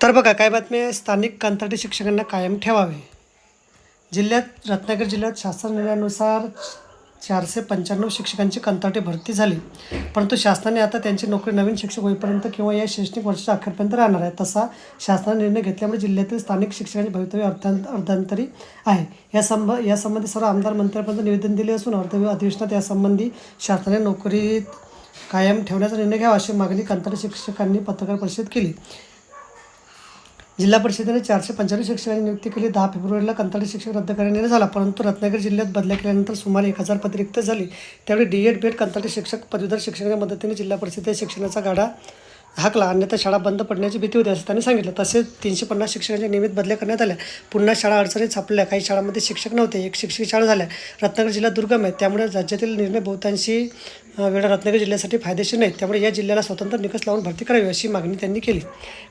तर बघा काय बातमी आहे? स्थानिक कंत्राटी शिक्षकांना कायम ठेवावे. जिल्ह्यात रत्नागिरी जिल्ह्यात शासन निर्णयानुसार चारशे पंच्याण्णव शिक्षकांची कंत्राटी भरती झाली. परंतु शासनाने आता त्यांची नोकरी नवीन शिक्षक होईपर्यंत किंवा या शैक्षणिक वर्षाच्या अखेरपर्यंत राहणार आहे. तसा शासनाने निर्णय घेतल्यामुळे जिल्ह्यातील स्थानिक शिक्षकांचे भवितव्य अर्थांत अर्धांतरी आहे. या संब यासंबंधी सर्व आमदार मंत्र्यांपर्यंत निवेदन दिले असून अर्ध अधिवेशनात यासंबंधी शासनाने नोकरीत कायम ठेवण्याचा निर्णय घ्यावा अशी मागणी कंत्राटी शिक्षकांनी पत्रकार परिषदेत केली. जिल्हा परिषदेने चारशे पंच्याण्णव शिक्षकांची नियुक्ती केली. दहा फेब्रुवारीला कंत्राटी शिक्षक रद्द करण्यात निर्णय झाला. परंतु रत्नागिरी जिल्ह्यात बदल्या केल्यानंतर सुमारे एक हजार पद रिक्त झाली. त्यावेळी डी एड बी एड कंत्राटी शिक्षक पदवीधर शिक्षकांच्या मदतीने जिल्हा परिषदेच्या शिक्षणाचा गाडा हाकला. अन्यथा शाळा बंद पडण्याची भीती होती असं त्यांनी सांगितलं. तसेच तीनशे पन्नास शिक्षकांच्या नियमित बदल्या करण्यात आल्या पुन्हा शाळा अडचणीत सापडल्या. काही शाळांमध्ये शिक्षक नव्हते. एक शिक्षक शाळा झाल्या. रत्नागिरी जिल्हा दुर्गम आहे त्यामुळे राज्यातील निर्णय बहुतांशी वेळा रत्नागिरी जिल्ह्यासाठी फायदेशीर नाहीत. त्यामुळे या जिल्ह्याला स्वतंत्र निकष लावून भरती करावी अशी मागणी त्यांनी केली.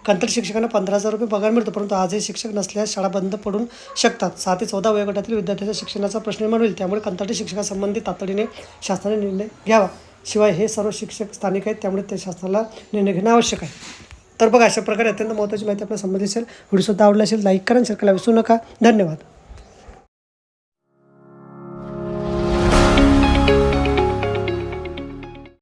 कंत्र शिक्षकांना पंधरा हजार रुपये पगार मिळतो परंतु आजही शिक्षक नसल्यास शाळा बंद पडून शकतात. सहा ते चौदा वयोगटातील विद्यार्थ्यांच्या शिक्षणाचा प्रश्न निर्माण होईल. त्यामुळे कंत्राटी शिक्षकासंबंधी तातडीने शासनाने निर्णय घ्यावा. शिवाय हे सर्व शिक्षक स्थानिक आहेत त्यामुळे ते शासनाला निर्णय घेणं आवश्यक आहे. तर बघा अशा प्रकारे अत्यंत महत्त्वाची माहिती आपल्याला संबंधित असेल व्हिडिओ सुद्धा आवडला असेल लाईक करा आणि शेअर करायला विसरू नका. धन्यवाद.